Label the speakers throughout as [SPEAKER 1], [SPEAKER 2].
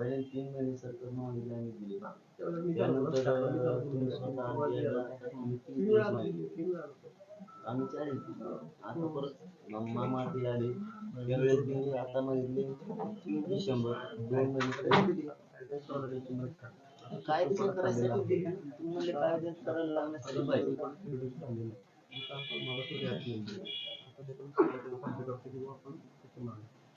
[SPEAKER 1] पहिले तीन महिने सरकारनं महिलांनी दिली त्यानंतर तुम्ही आता परत मामा ते आले. आता मागितले. तीस दोन महिने काय करायचं तुम्हाला काय करायला लागण्यासाठी पाहिजे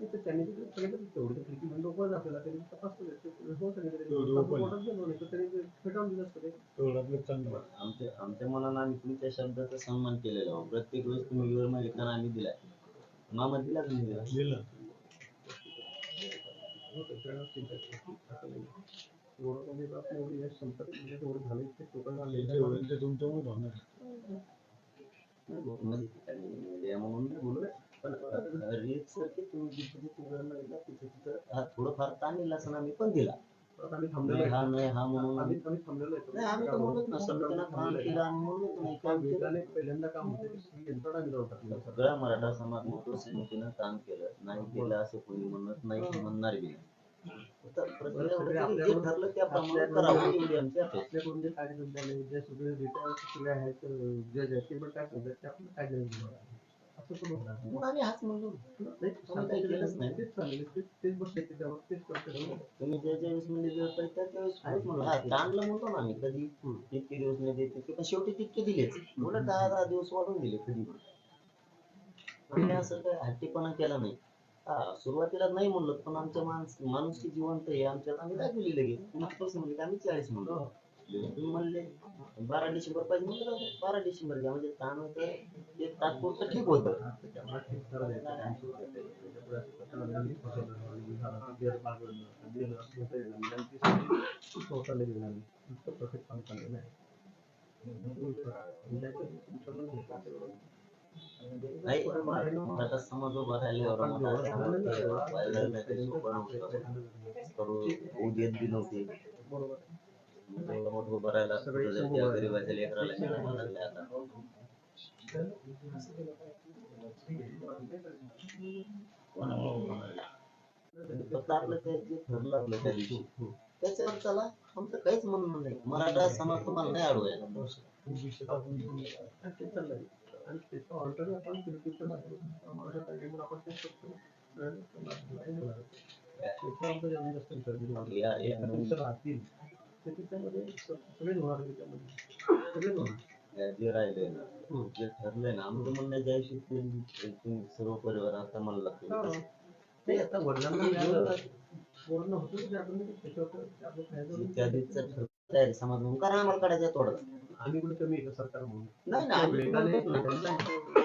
[SPEAKER 1] त्यांनी आमच्या शब्दाचा सन्मान केलेला प्रत्येक वेळेस तुम्ही विवर मागितला आम्ही दिला मामा दिला तुम्ही दिला?
[SPEAKER 2] दिला. तुमच्यामुळे
[SPEAKER 1] थोडंफार ताण दिला असं आम्ही पण दिला.
[SPEAKER 2] सगळ्या काम केलं नाही केलं मराठा समाज मोठ्या काम केलं. नाही केलं असं कोणी म्हणत नाही म्हणणार बी नाही. म्हणजे
[SPEAKER 1] आपल्याकडून जे काय काय गरज
[SPEAKER 2] हाच आम्ही काही केलंच नाही.
[SPEAKER 1] तेच तेच तेच बसले त्याच्यावर तेच
[SPEAKER 2] तुम्ही ज्या ज्या वेळेस म्हणजे त्या त्यावेळेस आहेच म्हणलं हा म्हणतो ना आम्ही कधी इतके दिवस नाही देत तितके पण शेवटी तितके दिलेच उलट दहा दहा दिवस वाढून दिले कधी पण आम्ही असं काय हट्टीपणा केला नाही हा सुरुवातीला नाही म्हणलं पण आमच्या माणस माणूस की जिवंत हे आमच्यात आम्ही दाखवली लगेच तुम्ही आम्ही चाळीस म्हणलो बारह डिसेंबर पाहिजे म्हणजे बारा डिसेंबरच्या म्हणजे काम होते. ते तात्पुरत ठीक होत. आता समज उभं राहिले उद्या नव्हते.
[SPEAKER 1] बरोबर
[SPEAKER 2] मोठं उभं राहायला
[SPEAKER 1] सगळे
[SPEAKER 2] त्या
[SPEAKER 1] समूह आहे.
[SPEAKER 2] गरिबाच्या लेकराला मिळायला लागले आता. फक्त आपलं ते जे ठरलं आपलं त्या दिवशी. त्याच्यावर चला आमचं काहीच म्हणणं नाही. मराठा समाज तुम्हाला नाही अडवायला
[SPEAKER 1] आणि त्याचं ऑल्टरनेट आपण माझ्या टायमिंगवर आपण राहतील ते त्याच्यामध्ये सगळेच होणार त्याच्यामध्ये. सगळेच होणार.
[SPEAKER 2] जे राहिले ना जे ठरलंय ना आमचं म्हणणं ज्या तुम्ही सर्व परिवार आता म्हणला तुम्ही
[SPEAKER 1] ते आता वडिलांना पूर्ण होतं.
[SPEAKER 2] त्या ठरलं समाज म्हणून कारण आम्हाला काढायचं
[SPEAKER 1] आम्ही कुठे कमी सरकार म्हणून?
[SPEAKER 2] नाही ना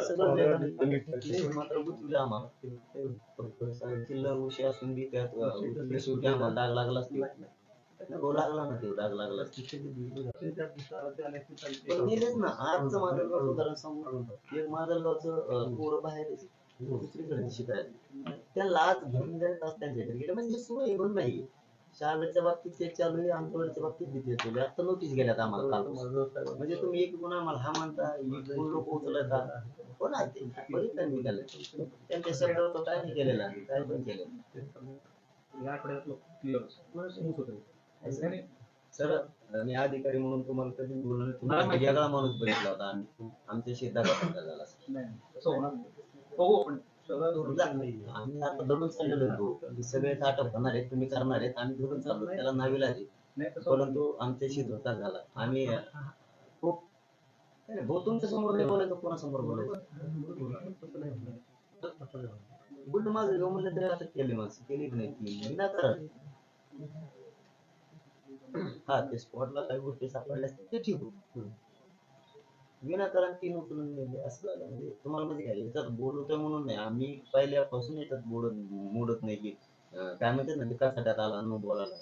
[SPEAKER 2] सगळं मात्र आम्हाला उशी असून बी त्यात आम्हाला डाग लागला लागला ना ते डाग लागला ना आजचं माजलगावचं उदाहरण सांगू एक माजलगावचं पोरं बाहेर दुसरीकडे शिकायला. त्याला आज घेऊन जायचं त्यांच्याकडे म्हणजे सोय बंद नाही शाळेच्या बाबतीत ते चालू आहे आंतरवाडीच्या बाबतीत बी ते चालू आहे आता नोटीस गेल्यात आम्हाला काल. म्हणजे तुम्ही एक गुन्हा आम्हाला हा म्हणता एक गुण लोक उचलता. हो ना ते बघितलं मी त्याला त्यांच्या शब्दावर तो काय नाही केलेला आहे, काय पण केलेलं.
[SPEAKER 1] या आठवड्यात
[SPEAKER 2] सर मी अधिकारी म्हणून तुम्हाला कधी बोललो नाही. तुम्हाला वेगळा माणूस बघितला होता आम्ही. आमच्या शेतात झाला.
[SPEAKER 3] आपण सगळं
[SPEAKER 2] आम्ही आता धरून चाललेलो होतो की सगळे अटक होणार आहेत तुम्ही करणार आहेत. आम्ही धरून चाललो त्याला नावीला
[SPEAKER 3] नाही तसं
[SPEAKER 2] परंतु आमच्याशी धोका झाला. आम्ही खूप नाही, भाऊ तुमच्यासमोर नाही बोलायचं कोणासमोर बोलायचं. बुद्ध माझं घेऊन म्हणलं तरी अटक केली माणसं केली नाही ती. विनाकारण हा ते स्पॉटला काही गोष्टी सापडल्या ते ठीक होतं. विनाकारण तीन उचलून नेले. असं झालं म्हणजे तुम्हाला म्हणजे काय याच्यात बोलतोय म्हणून नाही. आम्ही पहिल्यापासून याच्यात बोलत मोडत नाही की अं, काय म्हणतात ना विकासासाठी आला न बोलायला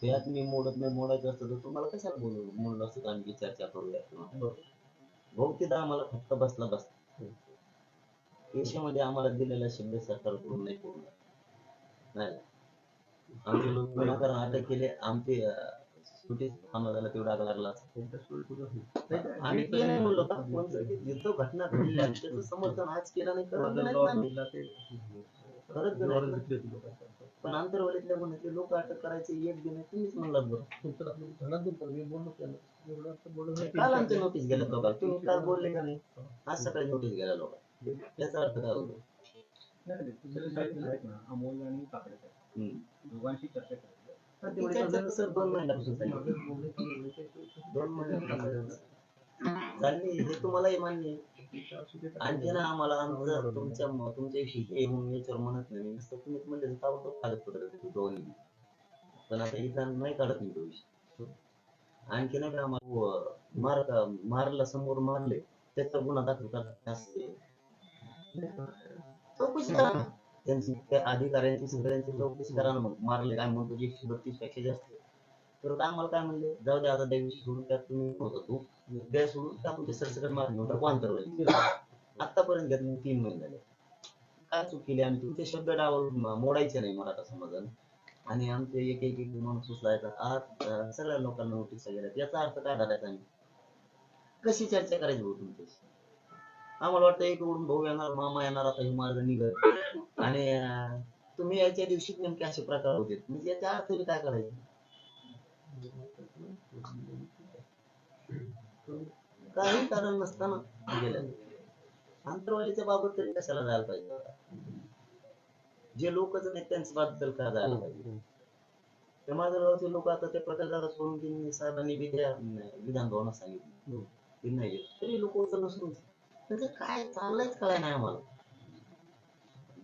[SPEAKER 2] त्यात मी मोडत नाही मोडायचं असतं तर तुम्हाला कशाला बोलू? म्हणलं असतं तर आम्ही चर्चा करूया. किंवा भाऊ तिथं आम्हाला फक्त बसला बस देशामध्ये आम्हाला दिलेला शब्द सरकार पूर्ण नाही पूर्ण नाही. आमचे लोक विनाकारण अटक केले. आमचे अं, सुटी आम्हाला तेवढा आग लागला. आम्ही ते नाही बोललो का जिथं घटना घडल्या त्याचं समर्थन आज केलं नाही करत
[SPEAKER 1] लोकांच्या.
[SPEAKER 2] पण आंतरवालीतल्या गुन्ह्यातले लोक अटक करायचे एक नाही तुम्हीच म्हणलात बरं. काल आमचे नोटीस गेल्या लोकांना तुम्ही काल बोलले का नाही? आज सकाळी नोटीस गेल्या लोकांना याचा अर्थ काय होतो?
[SPEAKER 3] अमोल आणि काकडे. दोघांशी चर्चा
[SPEAKER 2] तर सर दोन महिन्यापासून दोन महिन्यापासून. हे. तुम्हालाही मान्य ना आम्हाला आमचं तुमच्या तुमच्याविषयी हे याच्यावर म्हणत नाही. नुसतं तुम्ही म्हणजे ताबडतोब कागदपत्र देतो दोन्ही. पण आता इथं नाही काढत मी तो विषय. आणखी नाही का आम्हाला व- मार मारला समोर मारले. त्याचा गुन्हा दाखल करा असते चौकशी करा. त्यांची त्या अधिकाऱ्यांची सगळ्यांची चौकशी करा ना मग. मारले काय म्हणतो की एकशे बत्तीसपेक्षा जास्त. तर आम्हाला काय म्हणले जाऊ द्या आता त्या विषयी सोडून त्यात तुम्ही होता द्या सोडून टाकून ते सरसकट मारले होता कोणतर आतापर्यंत घेत मी तीन महिने झाले. काय चूक केली आम्ही तुमचे शब्द डावल मोडायचे नाही मराठा समाजाने आणि आमचे एक एक एक माणूस उचलायचा आज सगळ्या लोकांना नोटीस वगैरे याचा अर्थ काय करायचा आम्ही कशी चर्चा करायची भाऊ तुमच्याशी? आम्हाला वाटतं एक उडून भाऊ येणार मामा येणार आता हे मार्ग निघत आणि तुम्ही याच्या दिवशी नेमके असे प्रकार होते. म्हणजे याचा अर्थ बी काय करायचं? काही कारण नसताना गेल्या आंतरवालीच्या बाबत तरी कशाला जायला पाहिजे? जे लोकच नाही त्यांच्या बद्दल का जायला पाहिजे? त्या माझ्या गावचे लोक आता त्या प्रकार सोडून त्यांनी साहेबांनी विधान भवनात सांगितलं. ते नाही येत. तरी लोक उचल नसून त्याचं काय चाललंयच कळाय नाही आम्हाला.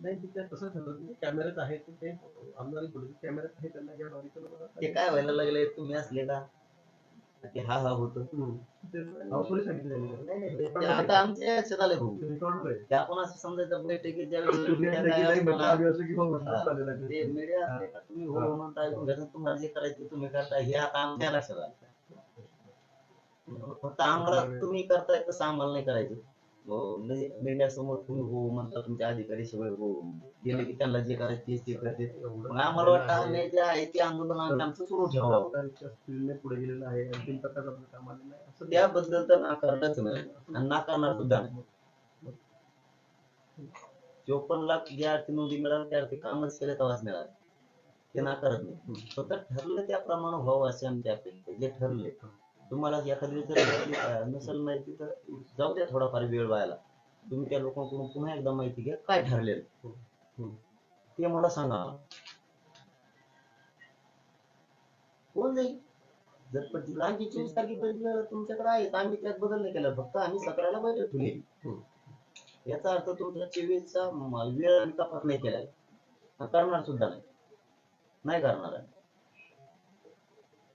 [SPEAKER 1] नाही तिथे तसं ठरलं की कॅमेऱ्यात आहे ते- ते आमदार कॅमेऱ्यात आहे त्यांना घ्या बारीक
[SPEAKER 2] ते काय व्हायला लागले तुम्ही असले का? ते हा हा होत.
[SPEAKER 1] त्यांनी.
[SPEAKER 2] ते आता आमच्या लक्षात आले भाऊ.
[SPEAKER 1] ते
[SPEAKER 2] आपण असं समजायचं बैठकीत ज्या वेळेस
[SPEAKER 1] तुम्ही
[SPEAKER 2] त्या
[SPEAKER 1] असं की
[SPEAKER 2] काय असतं
[SPEAKER 1] हो.
[SPEAKER 2] हा. ना. ते मीडिया असते का, तुम्ही हो म्हणून ऐकून घ्या. तुम्हाला जे करायचं ते तुम्ही करताय. हे आता आमच्या लक्षात आलं. फक्त आम्हाला तुम्ही करताय तसं आम्हाला नाही करायचं. हो म्हणजे मीडिया समोर तुम्ही हो म्हणता तुमचे अधिकारी सगळे हो. गेले की त्यांना जे करायचं तेच ते करते मग आम्हाला वाटतं आम्ही जे आहे ते आंदोलन आम्ही आमचं सुरू ठेवावं.
[SPEAKER 1] स्पीडने पुढे गेलेलं आहे. अंतिम टप्प्यात आपलं काम आलेलं आहे. असं
[SPEAKER 2] त्याबद्दल तर नाकारलंच नाही. आणि नाकारणार सुद्धा नाही. चोपन्न लाख ज्या अर्थी नोंदी मिळाल्या त्या अर्थी कामच केले तेव्हाच मिळाले. ते नाकारत नाही. फक्त ठरलं त्याप्रमाणे व्हावं असे आमची अपेक्षा. जे ठरले. तुम्हाला एखादी जर नसेल माहिती तर जाऊ द्या थोडाफार वेळ व्हायला तुम्ही त्या लोकांकडून पुन्हा एकदा माहिती घ्या काय ठरलेलं? ते मला सांगा. कोण जाईल? जर पण आमची चोवीस तारखेपर्यंत तुमच्याकडे आहे. तर आम्ही त्यात बदल नाही केला. फक्त आम्ही सतराला बैठक ठेवली. याचा अर्थ तुमचा चोवीसचा वेळ आम्ही कपात नाही केला. करणार सुद्धा नाही. नाही करणार. आहे.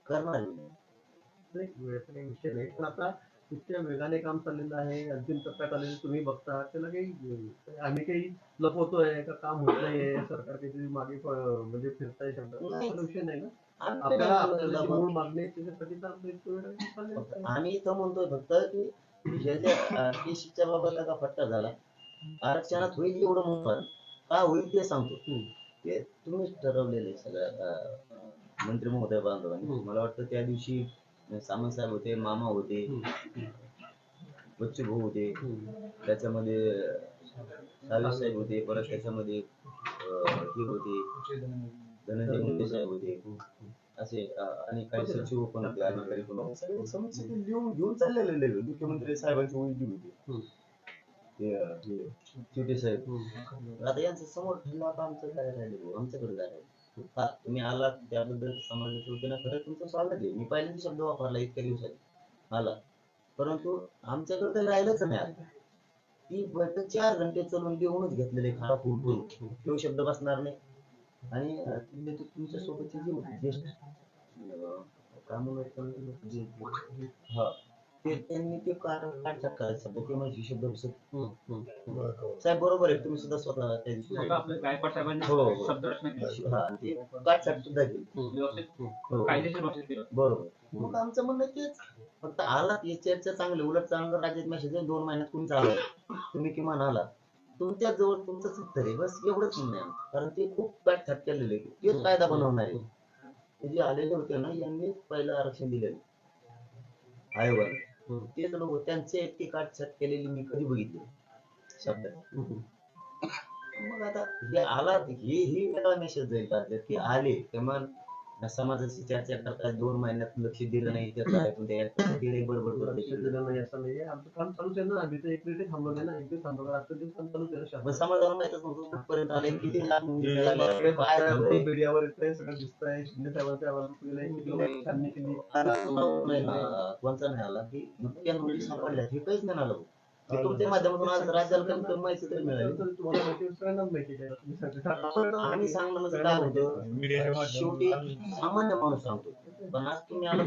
[SPEAKER 2] करणार.
[SPEAKER 1] नाही, वेळेचा काही विषय नाही. पण आता इतक्या वेगाने काम चाललेलं आहे. अंतिम टप्प्यात आलेलं तुम्ही बघता. त्याला काही आम्ही काही लपवतोय का काम होत नाहीये? सरकार काहीतरी मागे प- म्हणजे फिरताय शब्द विषय नाही ना?
[SPEAKER 2] आम्ही
[SPEAKER 1] आपल्याला
[SPEAKER 2] तर
[SPEAKER 1] आपल्याला जी
[SPEAKER 2] नाही
[SPEAKER 1] मूळ मागणी आहे त्याच्यासाठी तर आपलं इतकं वेळ चाललेलं.
[SPEAKER 2] फक्त
[SPEAKER 1] आहे.
[SPEAKER 2] आम्ही इथं म्हणतोय फक्त की टीसीच्या बाबत आता फट्टा झाला? आरक्षणात होईल एवढं म्हणतो का होईल ते सांगतो.
[SPEAKER 1] हम्म.
[SPEAKER 2] ते तुम्हीच ठरवलेले सगळ्या अं, मंत्री महोदय बांधवांनी.
[SPEAKER 1] हम्म.
[SPEAKER 2] मला वाटतं त्या दिवशी सामंत साहेब होते मामा होते. बच्चू भाऊ होते. त्याच्यामध्ये सावी साहेब होते परत त्याच्यामध्ये हे होते धनंजय मुंडे साहेब होते असे आणि काही सचिव पण होते अधिकारी पण होते लिहून घेऊन चाललेले. मुख्यमंत्री साहेबांची वैद्य होती. ते हे, चिवटे साहेब. आता यांचं समोर ठरलं आता आमचं काय राहिलं? आमच्याकडे काय राहिलं तुम्ही आलात त्याबद्दल समाजाच्या वतीनं खरं तुमचं स्वागत आहे. मी पहिल्यांदा शब्द वापरला इतक्या दिवसात आला परंतु आमच्याकडे काही राहिलंच नाही आता. ती बैठक चार घंटे चालून देऊनच घेतलेले खरा फुटून तो शब्द बसणार नाही. आणि तुमच्या सोबतचे जे ज्येष्ठ जे हा. त्यांनी ते काढतात. करायचं शब्द ते म्हणजे शब्द.
[SPEAKER 1] हम्म.
[SPEAKER 2] साहेब बरोबर आहे. तुम्ही सुद्धा स्वतः त्या दिवशी
[SPEAKER 3] स्वतः आपले गायकवाड साहेबांनी
[SPEAKER 2] हो, हो.
[SPEAKER 3] शब्दरचना केली.
[SPEAKER 2] हा, ते काटछाट सुद्धा केली.
[SPEAKER 3] व्यवस्थित.
[SPEAKER 2] हो,
[SPEAKER 3] कायदेशीर भाषेत केलं
[SPEAKER 2] बरोबर. मग आमचं म्हणणं तेच. फक्त आला ही चर्चा चांगली उलट चांगलं राज्यात मेसेज दोन महिन्यात कोणी चालू तुम्ही किमान आला तुमच्या जवळ तुमचं सत्तर आहे. बस एवढंच म्हणणं आहे आमचं. कारण ते खूप काटछाट केलेले तेच कायदा बनवणार आहे. ते जे आलेले होते ना यांनी पहिलं आरक्षण दिलेलं आयोगाने. तेच लोक त्यांचे इतकी काटछाट केलेली मी कधी बघितली शब्द. मग आता हे आला हे ही वेगळा मेसेज जाईल की आले तेव्हा समाजाची चर्चा करतात दोन महिन्यात लक्ष दिलं नाही
[SPEAKER 1] लक्ष
[SPEAKER 2] करते
[SPEAKER 1] दिलं नाही असं नाहीये आमचं काम चालूच आहे ना. आम्ही तर एक मिनिट थांबलो नाही ना. एक दिवस थांबलो. रात्र दिवस काम चालूच आहे.
[SPEAKER 2] समाजाला माहितच नव्हतं कुठपर्यंत आले किती लाख.
[SPEAKER 1] मीडियावर येतंय सगळं दिसतंय. शिंदे साहेबांच्या आवाज केली
[SPEAKER 2] नाही नाही आला. की इतक्या नोंदी सापडल्या हे काहीच नाही आलं. तुमच्या माध्यमातून आज राज्याला कमी कमी माहिती तरी मिळाली. आम्ही सांगणं म्हणजे काय होतं? शेवटी सामान्य माणूस सांगतो. पण आज तुम्ही आला